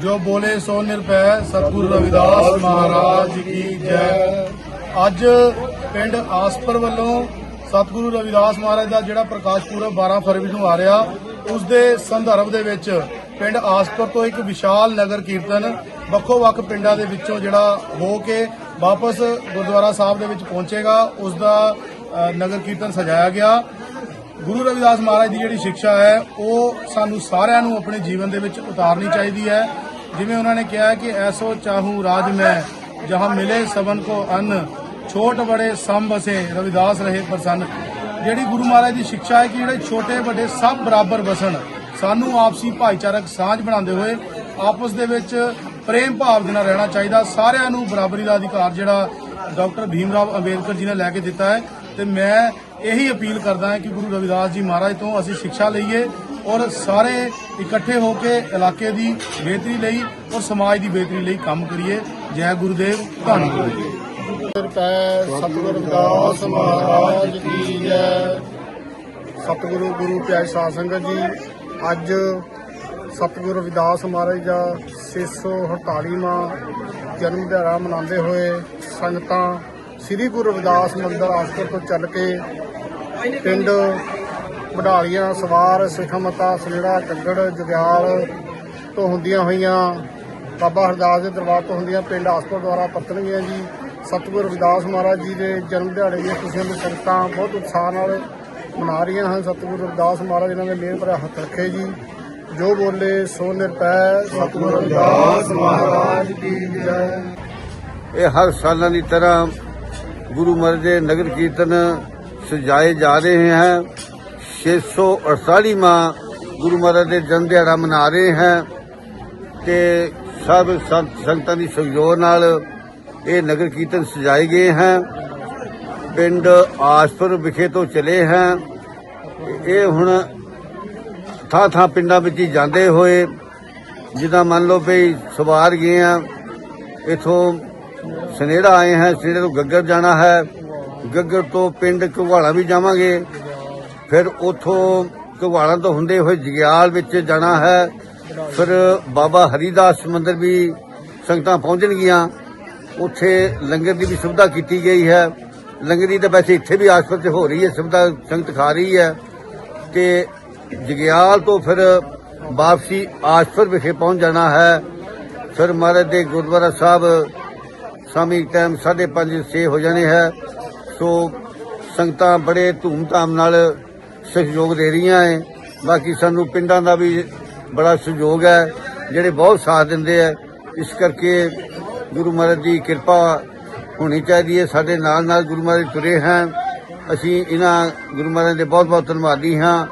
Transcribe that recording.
ਜੋ ਬੋਲੇ ਸੋ ਨਿਰਭੈ ਸਤਿਗੁਰ ਰਵਿਦਾਸ ਮਹਾਰਾਜ ਕੀ ਜੈ। ਅੱਜ ਪਿੰਡ ਆਸਪਰ ਵੱਲੋਂ ਸਤਿਗੁਰੂ ਰਵਿਦਾਸ ਮਹਾਰਾਜ ਦਾ ਜਿਹੜਾ ਪ੍ਰਕਾਸ਼ ਪੁਰਬ 12 ਫਰਵਰੀ ਨੂੰ ਆ ਰਿਹਾ ਉਸ ਦੇ ਸੰਦਰਭ ਦੇ ਵਿੱਚ ਪਿੰਡ ਆਸਪੁਰ ਤੋਂ ਇੱਕ ਵਿਸ਼ਾਲ ਨਗਰ ਕੀਰਤਨ ਵੱਖੋ ਵੱਖ ਪਿੰਡਾਂ ਦੇ ਵਿੱਚੋਂ ਜਿਹੜਾ ਹੋ ਕੇ ਵਾਪਸ ਗੁਰਦੁਆਰਾ ਸਾਹਿਬ ਦੇ ਵਿੱਚ ਪਹੁੰਚੇਗਾ ਉਸ ਦਾ ਨਗਰ ਕੀਰਤਨ ਸਜਾਇਆ ਗਿਆ। ਗੁਰੂ ਰਵਿਦਾਸ ਮਹਾਰਾਜ ਦੀ ਜਿਹੜੀ ਸਿੱਖਿਆ ਹੈ, ਉਹ ਸਾਨੂੰ ਸਾਰਿਆਂ ਨੂੰ ਆਪਣੇ ਜੀਵਨ ਦੇ ਵਿੱਚ ਉਤਾਰਨੀ ਚਾਹੀਦੀ ਹੈ। ਜਿਵੇਂ ਉਹਨਾਂ ਨੇ ਕਿਹਾ ਕਿ, ਐਸੋ ਚਾਹੂ ਰਾਜ ਮੈਂ, ਜਹਾਂ ਮਿਲੇ ਸਬਨ ਕੋ ਅੰਨ ਛੋਟ ਬੜੇ ਸਮ ਵਸੇ ਰਵਿਦਾਸ ਰਹੇ ਪ੍ਰਸੰਨ। ਜਿਹੜੀ ਗੁਰੂ ਮਹਾਰਾਜ ਦੀ ਸਿੱਖਿਆ ਹੈ ਕਿ ਜਿਹੜੇ ਛੋਟੇ ਵੱਡੇ ਸਭ ਬਰਾਬਰ ਵਸਣ, ਸਾਨੂੰ ਆਪਸੀ ਭਾਈਚਾਰਕ ਸਾਂਝ ਬਣਾਉਂਦੇ ਹੋਏ ਆਪਸ ਦੇ ਵਿੱਚ ਪ੍ਰੇਮ ਭਾਵ ਦੇ ਨਾਲ ਰਹਿਣਾ ਚਾਹੀਦਾ। ਸਾਰਿਆਂ ਨੂੰ ਬਰਾਬਰੀ ਦਾ ਅਧਿਕਾਰ ਜਿਹੜਾ ਡਾਕਟਰ ਭੀਮ ਰਾਵ ਅੰਬੇਦਕਰ ਜੀ ਨੇ ਲੈ ਕੇ ਦਿੱਤਾ ਹੈ। ਤੇ ਮੈਂ ਇਹੀ ਅਪੀਲ ਕਰਦਾ ਹਾਂ ਕਿ ਗੁਰੂ ਰਵਿਦਾਸ ਜੀ ਮਹਾਰਾਜ ਤੋਂ ਅਸੀਂ ਸਿੱਖਿਆ ਲਈਏ ਔਰ ਸਾਰੇ ਇਕੱਠੇ ਹੋ ਕੇ ਇਲਾਕੇ ਦੀ ਬਿਹਤਰੀ ਲਈ ਔਰ ਸਮਾਜ ਦੀ ਬਿਹਤਰੀ ਲਈ ਕੰਮ ਕਰੀਏ। ਜੈ ਗੁਰਦੇਵ, ਧੰਨਵਾਦ। ਰੁਪਏ ਸਤਿਗੁਰੂ ਰਵਿਦਾਸ ਮਹਾਰਾਜ ਕੀ ਜੈ। ਸਤਿਗੁਰੂ ਗੁਰੂ ਪਿਆਰੇ ਸਾਧ ਸੰਗਤ ਜੀ, ਅੱਜ ਸਤਿਗੁਰੂ ਰਵਿਦਾਸ ਮਹਾਰਾਜ ਦਾ 648ਵਾਂ ਜਨਮ ਦਿਹਾੜਾ ਮਨਾਉਂਦੇ ਹੋਏ ਸੰਗਤਾਂ ਸ੍ਰੀ ਗੁਰੂ ਰਵਿਦਾਸ ਮੰਦਰ ਆਸਪਰ ਤੋਂ ਚੱਲ ਕੇ ਪਿੰਡ ਵਡਾਲੀਆਂ, ਸਵਾਰ, ਸਿਖਮਤਾ, ਸਲੇੜਾ, ਕੱਗੜ ਜਗਿਆਲ ਤੋਂ ਹੁੰਦੀਆਂ ਹੋਈਆਂ ਬਾਬਾ ਹਰਦਾਸ ਦੇ ਦਰਬਾਰ ਤੋਂ ਹੁੰਦੀਆਂ ਪਿੰਡ ਆਸਪਰ ਦੁਆਰਾ ਪਰਤਣਗੀਆਂ ਜੀ। ਸਤਿਗੁਰੂ ਰਵਿਦਾਸ ਮਹਾਰਾਜ ਜੀ ਦੇ ਜਨਮ ਦਿਹਾੜੇ ਦੀਆਂ ਖੁਸ਼ੀਆਂ ਨੂੰ ਸੰਗਤਾਂ ਬਹੁਤ ਉਤਸ਼ਾਹ ਨਾਲ ਮਨਾ ਰਹੀਆਂ ਹਨ। ਸਤਿਗੁਰੂ ਰਵਿਦਾਸ ਮਹਾਰਾਜ ਇਹਨਾਂ ਦੇ ਮਿਹਰ ਭਰਿਆ ਹੱਥ ਰੱਖੇ ਜੀ। ਜੋ ਬੋਲੇ ਸੋ ਨਿਰਪੈ ਸਤਿਗੁਰੂ ਰਵਿਦਾਸ ਮਹਾਰਾਜ ਕੀ ਜੈ। ਇਹ ਹਰ ਸਾਲਾਂ ਦੀ ਤਰ੍ਹਾਂ ਗੁਰੂ ਮਹਾਰਾਜ ਦੇ ਨਗਰ ਕੀਰਤਨ ਸਜਾਏ ਜਾ ਰਹੇ ਹਨ 648ਵਾਂ ਗੁਰੂ ਮਹਾਰਾਜ ਦੇ ਜਨਮ ਦਿਹਾੜਾ ਮਨਾ ਰਹੇ ਹਨ ਤੇ ਸਭ ਸੰਤ- ਸੰਗਤਾਂ ਦੀ ਸਹਿਯੋਗ ਨਾਲ ਇਹ ਨਗਰ ਕੀਰਤਨ ਸਜਾਏ ਗਏ ਹਨ। ਪਿੰਡ ਆਸਪੁਰ ਵਿਖੇ ਤੋਂ ਚਲੇ ਹਨ। ਇਹ ਹੁਣ ਥਾਂ ਥਾਂ ਪਿੰਡਾਂ ਵਿੱਚ ਹੀ ਜਾਂਦੇ ਹੋਏ ਜਿੱਦਾਂ ਮੰਨ ਲਓ ਵੀ ਸਵਾਰ ਗਏ ਆ, ਇਥੋਂ ਸਨੇੜਾ ਆਏ ਹਾਂ, ਸਨੇੜੇ ਤੋਂ ਗੱਗਰ ਜਾਣਾ ਹੈ। ਗੱਗਰ ਤੋਂ ਪਿੰਡ ਘਵਾਲਾ ਵੀ ਜਾਵਾਂਗੇ। ਫਿਰ ਉਥੋਂ ਘਵਾਲਾ ਤੋਂ ਹੁੰਦੇ ਹੋਏ ਜਗਿਆਲ ਵਿੱਚ ਜਾਣਾ ਹੈ। ਫਿਰ ਬਾਬਾ ਹਰੀਦਾਸ ਮੰਦਿਰ ਵੀ ਸੰਗਤਾਂ ਪਹੁੰਚਣਗੀਆਂ। ਉੱਥੇ ਲੰਗਰ ਦੀ ਵੀ ਸੁਵਿਧਾ ਕੀਤੀ ਗਈ ਹੈ। ਲੰਗਰ ਦੀ ਤਾਂ ਵੈਸੇ ਇੱਥੇ ਵੀ ਆਸਪਤ 'ਚ ਹੋ ਰਹੀ ਹੈ, ਸੁਵਿਧਾ ਸੰਗਤ ਖਾ ਰਹੀ ਹੈ। ਤੇ ਜਗਿਆਲ ਤੋਂ ਫਿਰ ਵਾਪਸੀ ਆਸਪਰ ਵਿਖੇ ਪਹੁੰਚ ਜਾਣਾ ਹੈ। ਫਿਰ ਮਹਾਰਾਜ ਦੇ ਗੁਰਦੁਆਰਾ ਸਾਹਿਬ ਸ਼ਾਮੀ ਟਾਈਮ 5:30 ਛੇ ਹੋ ਜਾਣੇ ਹੈ। ਸੋ ਸੰਗਤਾਂ ਬੜੇ ਧੂਮ-ਧਾਮ ਨਾਲ ਸਹਿਯੋਗ ਦੇ ਰਹੀਆਂ ਹੈ। ਬਾਕੀ ਸਾਨੂੰ ਪਿੰਡਾਂ ਦਾ ਵੀ ਬੜਾ ਸਹਿਯੋਗ ਹੈ, ਜਿਹੜੇ ਬਹੁਤ ਸਾਥ ਦਿੰਦੇ ਹੈ। ਇਸ ਕਰਕੇ ਗੁਰੂ ਮਹਾਰਾਜ ਦੀ ਕਿਰਪਾ ਹੋਣੀ ਚਾਹੀਦੀ ਹੈ। ਸਾਡੇ ਨਾਲ ਨਾਲ ਗੁਰੂ ਮਹਾਰਾਜ ਤੁਰੇ ਹਨ। ਅਸੀਂ ਇਹਨਾਂ ਗੁਰੂ ਮਹਾਰਾਜ ਦੇ ਬਹੁਤ ਬਹੁਤ ਧੰਨਵਾਦੀ ਹਾਂ।